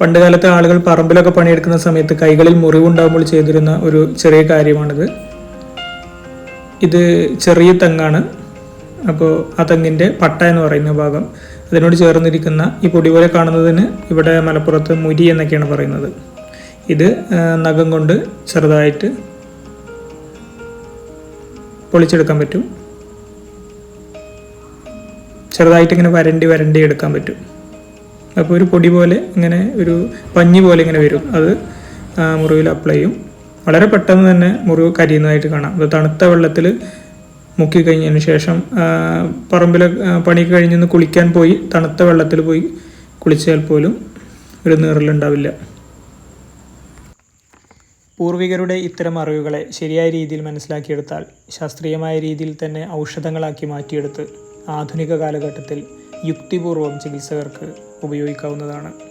പണ്ട് കാലത്തെ ആളുകൾ പറമ്പിലൊക്കെ പണിയെടുക്കുന്ന സമയത്ത് കൈകളിൽ മുറിവുണ്ടാകുമ്പോൾ ചെയ്തിരുന്ന ഒരു ചെറിയ കാര്യമാണിത്. ഇത് ചെറിയ തെങ്ങാണ്. അപ്പോൾ ആ തെങ്ങിന്റെ പട്ട എന്ന് പറയുന്ന ഭാഗം അതിനോട് ചേർന്നിരിക്കുന്ന ഈ പൊടി പോലെ കാണുന്നതിന് ഇവിടെ മലപ്പുറത്ത് മുരി എന്നൊക്കെയാണ് പറയുന്നത്. ഇത് നഖം കൊണ്ട് ചെറുതായിട്ട് പൊളിച്ചെടുക്കാൻ പറ്റും. ചെറുതായിട്ട് ഇങ്ങനെ വരണ്ടി വരണ്ടി എടുക്കാൻ പറ്റും. അപ്പോൾ ഒരു പൊടി പോലെ ഇങ്ങനെ ഒരു പഞ്ഞി പോലെ ഇങ്ങനെ വരും. അത് മുറിവിൽ അപ്ലൈ ചെയ്യും. വളരെ പെട്ടെന്ന് തന്നെ മുറിവ് കരിയുന്നതായിട്ട് കാണാം. അത് തണുത്ത വെള്ളത്തിൽ മുക്കി കഴിഞ്ഞതിന് ശേഷം പറമ്പിലെ പണി കഴിഞ്ഞൊന്ന് കുളിക്കാൻ പോയി തണുത്ത വെള്ളത്തിൽ പോയി കുളിച്ചാൽ പോലും ഒരു നീറലുണ്ടാവില്ല പൂർവികരുടെ ഇത്തരം അറിവുകളെ ശരിയായ രീതിയിൽ മനസ്സിലാക്കിയെടുത്താൽ ശാസ്ത്രീയമായ രീതിയിൽ തന്നെ ഔഷധങ്ങളാക്കി മാറ്റിയെടുത്ത് ആധുനിക കാലഘട്ടത്തിൽ യുക്തിപൂർവം ചികിത്സകർക്ക് ഉപയോഗിക്കാവുന്നതാണ്.